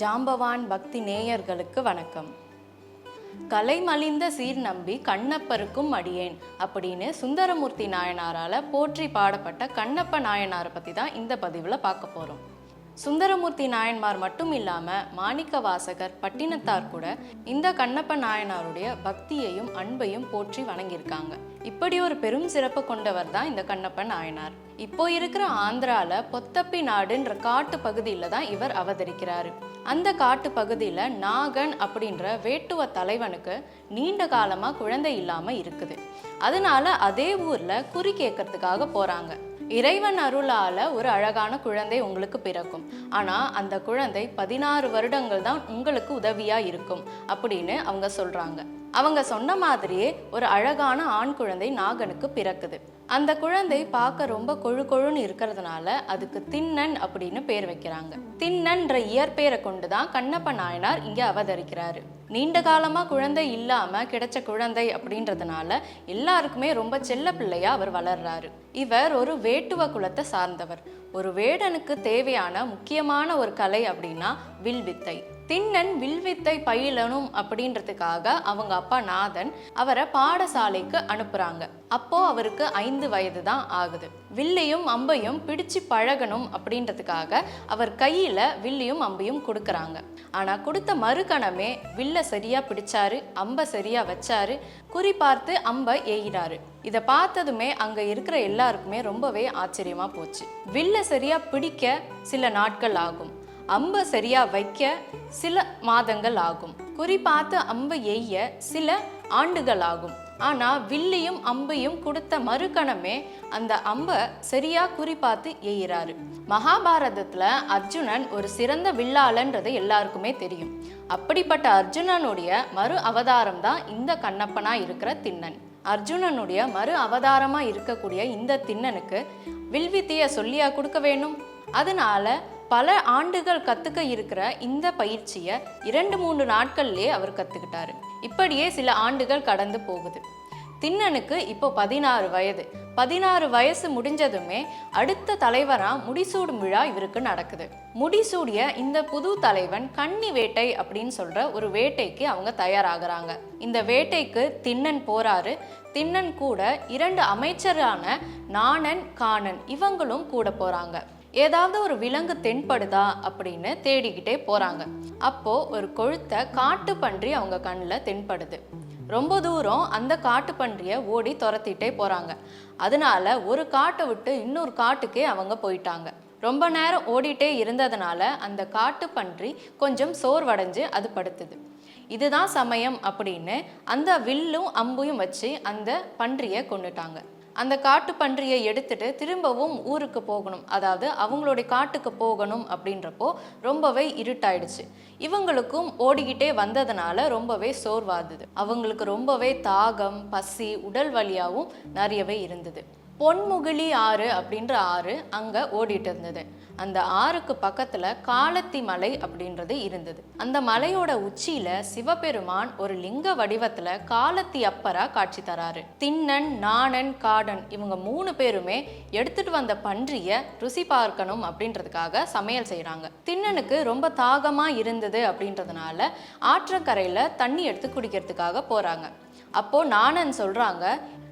ஜாம்பவான் பக்தி நேயர்களுக்கு வணக்கம். கலை மலிந்த சீர் நம்பி கண்ணப்பருக்கும் அடியேன் அப்படின்னு சுந்தரமூர்த்தி நாயனாரால் போற்றி பாடப்பட்ட கண்ணப்ப நாயனாரை பற்றி தான் இந்த பதிவில் பார்க்க போகிறோம் சுந்தரமூர்த்தி நாயன்மார் மட்டும் இல்லாமல் மாணிக்க வாசகர் பட்டினத்தார் கூட இந்த கண்ணப்ப நாயனாருடைய பக்தியையும் அன்பையும் போற்றி வணங்கியிருக்காங்க. இப்படி ஒரு பெரும் சிறப்பு கொண்டவர் தான் இந்த கண்ணப்ப நாயனார். இப்போ இருக்கிற ஆந்திரால பொத்தப்பி நாடுன்ற காட்டு பகுதியில் தான் இவர் அவதரிக்கிறாரு. அந்த காட்டு பகுதியில் நாகன் அப்படின்ற வேட்டுவ தலைவனுக்கு நீண்ட காலமாக குழந்தை இல்லாமல் இருக்குது. அதனால அதே ஊரில் குறி கேட்கறதுக்காக போகிறாங்க இறைவன் அருளால் ஒரு அழகான குழந்தை உங்களுக்கு பிறக்கும். ஆனால் அந்த குழந்தை பதினாறு வருடங்கள் தான் உங்களுக்கு உதவியாக இருக்கும் அப்படின்னு அவங்க சொல்கிறாங்க அவங்க சொன்ன மாதிரியே ஒரு அழகான ஆண் குழந்தை நாகனுக்கு பிறக்குது. அந்த குழந்தை பார்க்க ரொம்ப கொழு கொழுன்னு இருக்கிறதுனால அதுக்கு தின்னன் அப்படின்னு பேர் வைக்கிறாங்க. தின்னன்ற இயற்பெயரை கொண்டு தான் கண்ணப்ப நாயனார் இங்கே அவதரிக்கிறாரு. நீண்ட காலமாக குழந்தை இல்லாமல் கிடைச்ச குழந்தை அப்படின்றதுனால எல்லாருக்குமே ரொம்ப செல்ல பிள்ளையாக அவர் வளர்றாரு. இவர் ஒரு வேட்டுவ குலத்தை சார்ந்தவர். ஒரு வேடனுக்கு தேவையான முக்கியமான ஒரு கலை அப்படின்னா வில்வித்தை. திண்ணன் வில்வித்தை பயிலணும் அப்படின்றதுக்காக அவங்க அப்பா நாதன் அவரை பாடசாலைக்கு அனுப்புறாங்க. அப்போ அவருக்கு ஐந்து வயது தான் ஆகுது. வில்லையும் அம்பையும் பிடிச்சு பழகணும் அப்படின்றதுக்காக அவர் கையில வில்லையும் அம்பையும் கொடுக்கறாங்க. ஆனா கொடுத்த மறுகணமே வில்ல சரியா பிடிச்சாரு அம்பை சரியா வச்சாரு குறி பார்த்து அம்பை எய்கிறாரு இதை பார்த்ததுமே அங்க இருக்கிற எல்லாருக்குமே ரொம்பவே ஆச்சரியமா போச்சு. வில்ல சரியா பிடிக்க சில நாட்கள் ஆகும். அம்பை சரியாக வைக்க சில மாதங்கள் ஆகும். குறி பார்த்து அம்பை எய்ய சில ஆண்டுகள் ஆகும். ஆனால் வில்லையும் அம்பையும் கொடுத்த மறுக்கணமே அந்த அம்பை சரியாக குறி பார்த்து எய்கிறாரு. மகாபாரதத்தில் அர்ஜுனன் ஒரு சிறந்த வில்லாளன்றது எல்லாருக்குமே தெரியும். அப்படிப்பட்ட அர்ஜுனனுடைய மறு அவதாரம் தான் இந்த கண்ணப்பனா இருக்கிற திண்ணன் அர்ஜுனனுடைய மறு அவதாரமாக இருக்கக்கூடிய இந்த திண்ணனுக்கு வில்வித்தைய சொல்லியா கொடுக்க வேணும்? அதனால பல ஆண்டுகள் கத்துக்க இருக்கிற இந்த பயிற்சியை இரண்டு மூன்று நாட்கள்லயே அவர் கத்துக்கிட்டாரு. இப்படியே சில ஆண்டுகள் கடந்து போகுது. திண்ணனுக்கு இப்போ பதினாறு வயது. பதினாறு வயசு முடிஞ்சதுமே அடுத்த தலைவராக முடிசூடும் விழா இவருக்கு நடக்குது. முடிசூடிய இந்த புது தலைவன் கன்னி வேட்டை அப்படின்னு சொல்ற ஒரு வேட்டைக்கு அவங்க தயாராகிறாங்க. இந்த வேட்டைக்கு திண்ணன் போறாரு. திண்ணன் கூட இரண்டு அமைச்சரான நாணன் காணன் இவங்களும் கூட போறாங்க. ஏதாவது ஒரு விலங்கு தென்படுதா அப்படின்னு தேடிக்கிட்டே போறாங்க. அப்போ ஒரு கொழுத்த காட்டு பன்றி அவங்க கண்ணில் தென்படுது. ரொம்ப தூரம் அந்த காட்டு பன்றியை ஓடி துரத்திட்டே போறாங்க. அதனால ஒரு காட்டை விட்டு இன்னொரு காட்டுக்கே அவங்க போயிட்டாங்க. ரொம்ப நேரம் ஓடிட்டே இருந்ததுனால அந்த காட்டு பன்றி கொஞ்சம் சோர்வடைஞ்சு அது படுத்துது. இதுதான் சமயம் அப்படின்னு அந்த வில்லும் அம்பையும் வச்சு அந்த பன்றியை கொண்டுட்டாங்க அந்த காட்டு பன்றியை எடுத்துட்டு திரும்பவும் ஊருக்கு போகணும். அதாவது அவங்களுடைய காட்டுக்கு போகணும் அப்படின்றப்போ ரொம்பவே இருட்டாயிடுச்சு. இவங்களுக்கும் ஓடிக்கிட்டே வந்ததுனால ரொம்பவே சோர்வாகுது. அவங்களுக்கு ரொம்பவே தாகம் பசி உடல் வலியாகவும் நிறையவே இருந்தது. பொன்முகிலி ஆறு அப்படின்ற ஆறு அங்கே ஓடிட்டு இருந்தது. அந்த ஆறுக்கு பக்கத்தில் காலத்தி மலை அப்படின்றது இருந்தது. அந்த மலையோட உச்சியில சிவபெருமான் ஒரு லிங்க வடிவத்தில் காலத்தி அப்பரா காட்சி தராரு. திண்ணன் நாணன் காடன் இவங்க மூணு பேருமே எடுத்துட்டு வந்த பன்றிய ருசி பார்க்கணும் அப்படின்றதுக்காக சமையல் செய்கிறாங்க திண்ணனுக்கு ரொம்ப தாகமாக இருந்தது அப்படின்றதுனால ஆற்றங்கரையில் தண்ணி எடுத்து குடிக்கிறதுக்காக போகிறாங்க அப்போ நாணன் சொல்றாங்க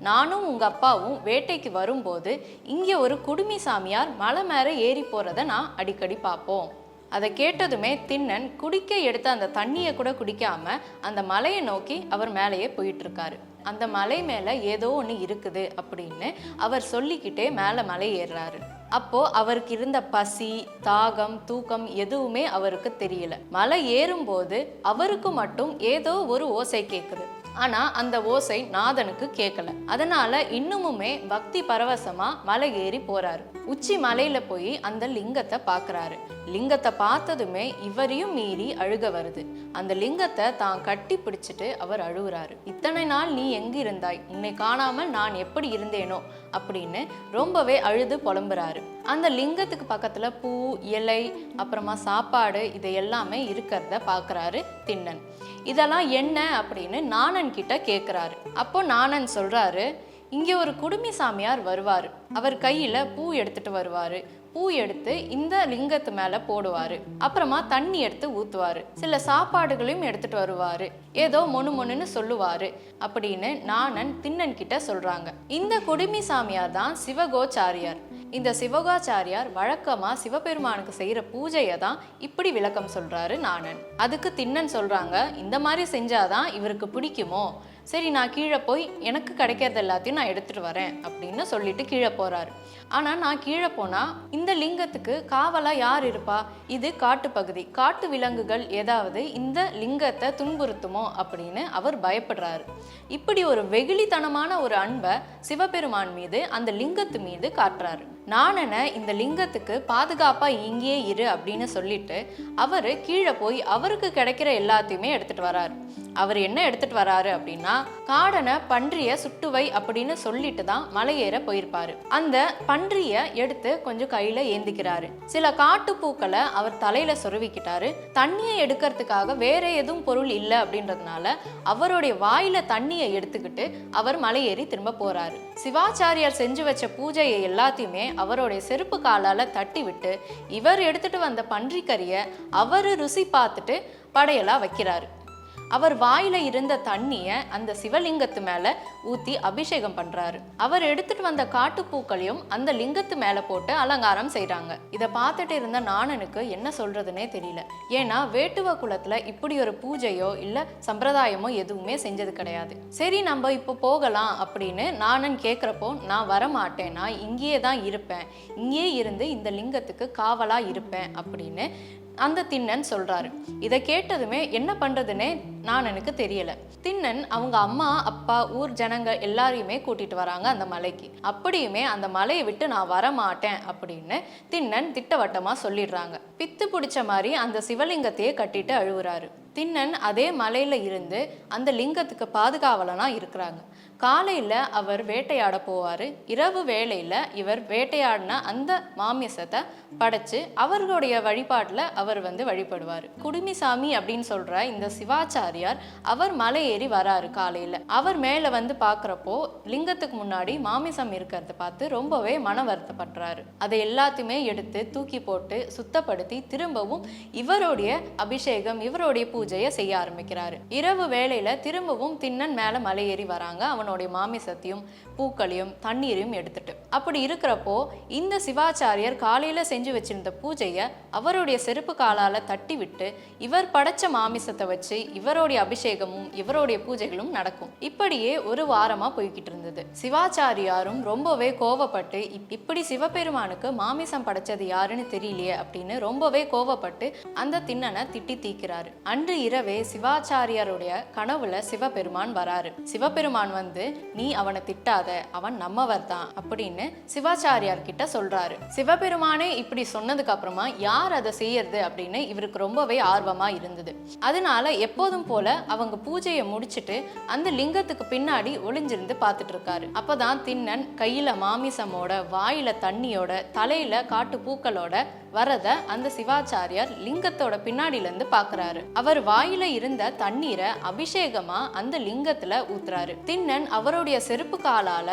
நானும் உங்கள் அப்பாவும் வேட்டைக்கு வரும்போது இங்கே ஒரு குடுமி சாமியார் மலை மேலே ஏறி போகிறத நான் அடிக்கடி பார்ப்போம். அதை கேட்டதுமே திண்ணன் குடிக்க எடுத்த அந்த தண்ணியை கூட குடிக்காம அந்த மலையை நோக்கி அவர் மேலேயே போயிட்டுருக்காரு. அந்த மலை மேலே ஏதோ ஒன்று இருக்குது அப்படின்னு அவர் சொல்லிக்கிட்டே மேலே மலை ஏறுறாரு. அப்போது அவருக்கு இருந்த பசி தாகம் தூக்கம் எதுவுமே அவருக்கு தெரியல. மலை ஏறும்போது அவருக்கு மட்டும் ஏதோ ஒரு ஓசை கேட்குது ஆனால் அந்த ஓசை நாதனுக்கு கேட்கல. அதனால இன்னுமுமே பக்தி பரவசமா மலை ஏறி போறாரு. உச்சி மலையில போய் அந்த லிங்கத்தை பார்க்குறாரு லிங்கத்தை பார்த்ததுமே இவரையும் மீறி அழுக வருது. அந்த லிங்கத்தை தான் கட்டி பிடிச்சிட்டு அவர் அழுகுறாரு. இத்தனை நாள் நீ எங்கே இருந்தாய் உன்னை காணாமல் நான் எப்படி இருந்தேனோ? அப்படின்னு ரொம்பவே அழுது புலம்புறாரு. அந்த லிங்கத்துக்கு பக்கத்தில் பூ இலை அப்புறமா சாப்பாடு இது எல்லாமே இருக்கிறத பார்க்குறாரு திண்ணன். இதெல்லாம் என்ன அப்படின்னு நாணன் கிட்ட கேட்குறாரு அப்போ நாணன் சொல்றாரு இங்கே ஒரு குடுமி சாமியார் வருவார். அவர் கையில் பூ எடுத்துட்டு வருவார். பூ எடுத்து இந்த லிங்கத்து மேல போடுவாரு. அப்புறமா தண்ணி எடுத்து ஊத்துவாரு. சில சாப்பாடுகளையும் எடுத்துட்டு வருவாரு. ஏதோ மொனு மொனுன்னு சொல்லுவாரு அப்படின்னு நாணன் திண்ணன் கிட்ட சொல்றாங்க. இந்த குடுமி சாமியார் தான் சிவகோச்சாரியார். இந்த சிவகாச்சாரியார் வழக்கமா சிவபெருமானுக்கு செய்யற பூஜையை தான் இப்படி விளக்கம் சொல்றாரு நாணன். அதுக்கு திண்ணன் சொல்றாங்க இந்த மாதிரி செஞ்சாதான் இவருக்கு பிடிக்குமோ? சரி நான் கீழே போய் எனக்கு கிடைக்கிறது எல்லாத்தையும் நான் எடுத்துகிட்டு வரேன் அப்படின்னு சொல்லிட்டு கீழே போகிறாரு ஆனால் நான் கீழே போனால் இந்த லிங்கத்துக்கு காவலாக யார் இருப்பா? இது காட்டுப்பகுதி காட்டு விலங்குகள் ஏதாவது இந்த லிங்கத்தை துன்புறுத்துமோ அப்படின்னு அவர் பயப்படுறாரு. இப்படி ஒரு வெகுளித்தனமான ஒரு அன்பை சிவபெருமான் மீது அந்த லிங்கத்து மீது காட்டுறாரு. நாணனை இந்த லிங்கத்துக்கு பாதுகாப்பாக இங்கேயே இரு அப்படின்னு சொல்லிட்டு அவர் கீழே போய் அவருக்கு கிடைக்கிற எல்லாத்தையுமே எடுத்துட்டு வராரு. அவர் என்ன எடுத்துட்டு வராரு அப்படின்னா காடனை பன்றிய சுட்டுவை அப்படின்னு சொல்லிட்டு தான் மலையேற போயிருப்பாரு. அந்த பன்றிய எடுத்து கொஞ்சம் கையில ஏந்திக்கிறாரு. சில காட்டுப்பூக்களை அவர் தலையில சொருவிக்கிட்டாரு. தண்ணியை எடுக்கிறதுக்காக வேற எதுவும் பொருள் இல்லை அப்படின்றதுனால அவருடைய வாயில தண்ணியை எடுத்துக்கிட்டு அவர் மலையேறி திரும்ப போறாரு. சிவாச்சாரியார் செஞ்சு வச்ச பூஜையை எல்லாத்தையுமே அவருடைய செருப்பு காலால தட்டி விட்டு இவர் எடுத்துட்டு வந்த பன்றிக்கறியை அவர் ருசி பார்த்துட்டு படையலா வைக்கிறாரு. அவர் வாயில இருந்த தண்ணிய அந்த சிவலிங்கத்து மேல ஊத்தி அபிஷேகம் பண்றாரு. அவர் எடுத்துட்டு வந்த காட்டுப்பூக்களையும் அந்த லிங்கத்து மேல போட்டு அலங்காரம் செய்றாங்க. இதை பார்த்துட்டு இருந்த நாணனுக்கு என்ன சொல்றதுனே தெரியல. ஏன்னா வேட்டுவ குலத்துல இப்படி ஒரு பூஜையோ இல்ல சம்பிரதாயமோ எதுவுமே செஞ்சது கிடையாது. சரி நம்ம இப்போ போகலாம் அப்படின்னு நாணன் கேக்குறப்போ நான் வர மாட்டேன் நான் இங்கேயே தான் இருப்பேன். இங்கேயே இருந்து இந்த லிங்கத்துக்கு காவலா இருப்பேன் அப்படின்னு அந்த திண்ணன் சொல்றாரு. இதை கேட்டதுமே என்ன பண்றதுன்னே நான் எனக்கு தெரியல. திண்ணன் அவங்க அம்மா அப்பா ஊர் ஜனங்க எல்லாரையுமே கூட்டிட்டு வராங்க அந்த மலைக்கு. அப்படியுமே அந்த மலையை விட்டு நான் வர மாட்டேன் அப்படின்னு திண்ணன் திட்டவட்டமா சொல்லிடுறாங்க. பித்து பிடிச்ச மாதிரி அந்த சிவலிங்கத்தையே கட்டிட்டு அழுவுறாரு திண்ணன் அதே மலையில இருந்து அந்த லிங்கத்துக்கு பாதுகாவலனா இருக்கிறாங்க. காலையில் அவர் வேட்டையாட போவார். இரவு வேளையில் இவர் வேட்டையாடின அந்த மாமிசத்தை படைச்சு அவர்களுடைய வழிபாட்டில் அவர் வந்து வழிபடுவார். குடுமிசாமி அப்படின்னு சொல்கிற இந்த சிவாச்சாரியார் அவர் மலை ஏறி வராரு காலையில். அவர் மேலே வந்து பார்க்குறப்போ லிங்கத்துக்கு முன்னாடி மாமிசம் இருக்கிறத பார்த்து ரொம்பவே மன வருத்தப்படுறாரு. அதை எல்லாத்தையுமே எடுத்து தூக்கி போட்டு சுத்தப்படுத்தி திரும்பவும் இவருடைய அபிஷேகம் இவருடைய பூஜையை செய்ய ஆரம்பிக்கிறாரு. இரவு வேளையில் திரும்பவும் திண்ணன் மேலே மலை ஏறி வராங்க அவனுடைய மாமிசத்தையும் பூக்களையும் தண்ணீரையும் எடுத்துட்டு. அப்படி இருக்கிறப்போ இந்த சிவாச்சாரியர் காலையில செஞ்சு வச்சிருந்த பூஜையை அவருடைய செருப்பு காலால தட்டி விட்டு இவர் படைச்ச மாமிசத்தை வச்சு இவருடைய அபிஷேகமும் இவருடைய பூஜைகளும் நடக்கும். இப்படியே ஒரு வாரமா போய்கிட்டு இருந்தது. சிவாச்சாரியாரும் ரொம்பவே கோவப்பட்டு இப்படி சிவபெருமானுக்கு மாமிசம் படைச்சது யாருன்னு தெரியலையே அப்படின்னு ரொம்பவே கோவப்பட்டு அந்த திண்ணனை திட்டி தீக்கிறாரு. அன்று இரவே சிவாச்சாரியாருடைய கனவுல சிவபெருமான் வராரு. சிவபெருமான் வந்து நீ அவனை திட்டாத அவன் நம்மவர் தான் அப்படின்னு சிவாச்சாரியார் கிட்ட சொல்றாரு. சிவபெருமானே இப்படி சொன்னதுக்கு அப்புறமா யார் அதை செய்யறது? அப்படின்னு இவருக்கு ரொம்பவே ஆர்வமா இருந்தது. அதனால எப்போதும் போல அவங்க பூஜையை முடிச்சிட்டு அந்த லிங்கத்துக்கு பின்னாடி ஒளிஞ்சிருந்து பார்த்துட்டு இருக்காரு அப்பதான் திண்ணன் கையில மாமிசமோட வாயில தண்ணியோட தலையில காட்டு பூக்களோட வரத அந்த சிவாச்சாரியார் லிங்கத்தோட பின்னாடில இருந்து பாக்குறாரு. அவர் வாயில இருந்த தண்ணீரை அபிஷேகமா அந்த லிங்கத்துல ஊத்துறாரு. திண்ணன் அவருடைய செருப்பு காலால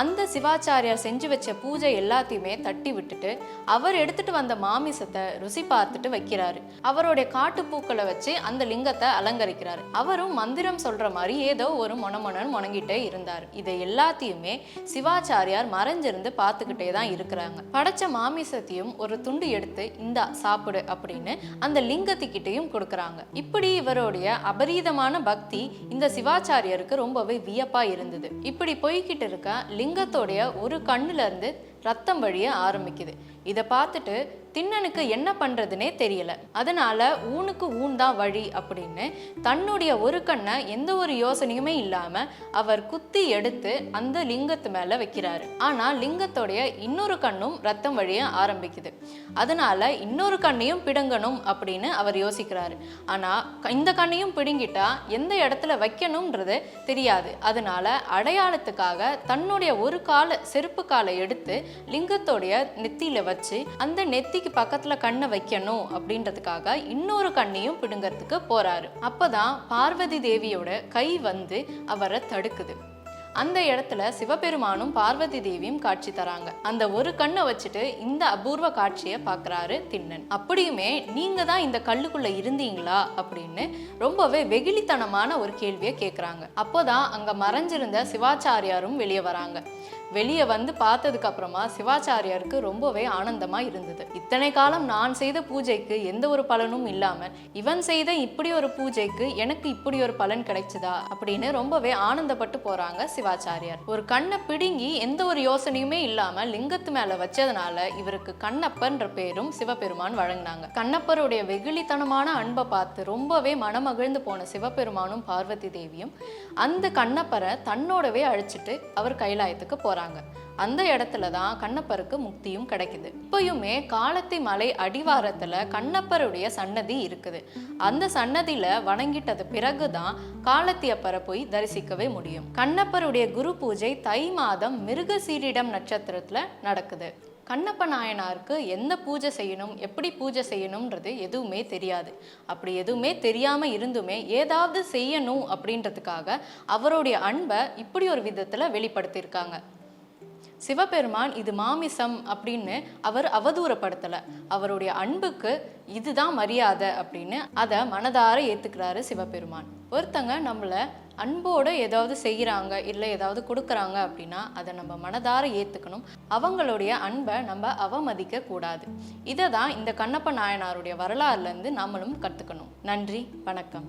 அந்த சிவாச்சாரியார் செஞ்சு வச்ச பூஜை எல்லாத்தையுமே தட்டி விட்டுட்டு அவர் எடுத்துட்டு வந்த மாமிசத்தை ருசி பார்த்துட்டு வைக்கிறாரு. அவருடைய காட்டுப்பூக்களை வச்சு அந்த லிங்கத்தை அலங்கரிக்கிறாரு. அவரும் மந்திரம் சொல்ற மாதிரி ஏதோ ஒரு மொனமொனன் முணங்கிட்டே இருந்தார். இதை எல்லாத்தையுமே சிவாச்சாரியார் மறைஞ்சிருந்து பார்த்துக்கிட்டே தான் இருக்கிறாங்க. படைச்ச மாமிசத்தையும் ஒரு துண்டு எடுத்து இந்தா சாப்பிடு அப்படின்னு அந்த லிங்கத்துக்கிட்டையும் கொடுக்குறாங்க. இப்படி இவருடைய அபரீதமான பக்தி இந்த சிவாச்சாரியருக்கு ரொம்பவே வியப்பா இருந்தது. இப்படி போய்கிட்டு இருக்க லிங்கத்தோடைய ஒரு கண்ணுலேருந்து ரத்தம் வழிய ஆரம்பிக்குது. இதை பார்த்துட்டு திண்ணனுக்கு என்ன பண்றதுனே தெரியல. அதனால ஊனுக்கு ஊன் தான் வழி அப்படின்னு தன்னுடைய ஒரு கண்ணை எந்த ஒரு யோசனையுமே இல்லாம அவர் குத்தி எடுத்து அந்த லிங்கத்து மேல வைக்கிறாரு. ஆனா லிங்கத்தோடைய இன்னொரு கண்ணும் ரத்தம் வழிய ஆரம்பிக்குது. அதனால இன்னொரு கண்ணையும் பிடுங்கணும் அப்படின்னு அவர் யோசிக்கிறாரு. ஆனா இந்த கண்ணையும் பிடுங்கிட்டா எந்த இடத்துல வைக்கணும்ன்றது தெரியாது. அதனால அடையாளத்துக்காக தன்னுடைய ஒரு கால செருப்பு காலை எடுத்து லிங்கத்தோடைய நெத்தியில வச்சு அந்த நெத்திக்கு பக்கத்துல கண்ணை வைக்கணும் அப்படின்றதுக்காக இன்னொரு கண்ணையும் பிடுங்கறதுக்கு போறாரு. அப்பதான் பார்வதி தேவியோட கை வந்து அவரை தடுக்குது. அந்த இடத்துல சிவபெருமானும் பார்வதி தேவியும் காட்சி தராங்க. அந்த ஒரு கண்ணை வச்சுட்டு இந்த அபூர்வ காட்சியை பார்க்கறாரு திண்ணன். அப்படியுமே நீங்க தான் இந்த கல்லுக்குள்ள இருந்தீங்களா அப்படின்னு ரொம்பவே வெகுளித்தனமான ஒரு கேள்வியை கேட்குறாங்க அப்போதான் அங்க மறைஞ்சிருந்த சிவாச்சாரியாரும் வெளியே வராங்க. வெளியே வந்து பார்த்ததுக்கு அப்புறமா சிவாச்சாரியாருக்கு ரொம்பவே ஆனந்தமா இருந்தது. இத்தனை காலம் நான் செய்த பூஜைக்கு எந்த ஒரு பலனும் இல்லாம இவன் செய்த இப்படி ஒரு பூஜைக்கு எனக்கு இப்படி ஒரு பலன் கிடைச்சதா? அப்படின்னு ரொம்பவே ஆனந்தப்பட்டு போறாங்க சிவாச்சாரியார். ஒரு கண்ணை பிடுங்கி எந்த ஒரு யோசனையுமே இல்லாம லிங்கத்து மேல வச்சதுனால இவருக்கு கண்ணப்பன்ற பேரும் சிவபெருமான் வழங்கினாங்க. கண்ணப்பருடைய வெகுளித்தனமான அன்பை பார்த்து ரொம்பவே மனமகிழ்ந்து போன சிவபெருமானும் பார்வதி தேவியும் அந்த கண்ணப்பரை தன்னோடவே அழிச்சிட்டு அவர் கைலாயத்துக்கு போறாங்க. அந்த இடத்துல தான் கண்ணப்பருக்கு முக்தியும் கிடைக்குது. இப்பயுமே காலத்தி மலை அடிவாரத்தில் கண்ணப்பருடைய சன்னதி இருக்குது. அந்த சன்னதியில் வணங்கிட்டது பிறகுதான் காலத்தியப்பரை போய் தரிசிக்கவே முடியும். கண்ணப்பருடைய குரு பூஜை தை மாதம் மிருகசீரிடம் நட்சத்திரத்தில் நடக்குது. கண்ணப்ப நாயனாருக்கு எந்த பூஜை செய்யணும் எப்படி பூஜை செய்யணும்ன்றது எதுவுமே தெரியாது. அப்படி எதுவுமே தெரியாமல் இருந்துமே ஏதாவது செய்யணும் அப்படின்றதுக்காக அவருடைய அன்பை இப்படி ஒரு விதத்தில் வெளிப்படுத்தியிருக்காங்க. சிவபெருமான் இது மாமிசம் அப்படின்னு அவர் அவதூறப்படுத்தலை அவருடைய அன்புக்கு இதுதான் மரியாதை அப்படின்னு அதை மனதார ஏற்றுக்கிறாரு சிவபெருமான். ஒருத்தங்க நம்மளை அன்போடு ஏதாவது செய்கிறாங்க இல்லை ஏதாவது கொடுக்குறாங்க அப்படின்னா அதை நம்ம மனதார ஏற்றுக்கணும் அவங்களுடைய அன்பை நம்ம அவமதிக்க கூடாது. இதை தான் இந்த கண்ணப்ப நாயனாருடைய வரலாறுலேருந்து நம்மளும் கற்றுக்கணும் நன்றி வணக்கம்.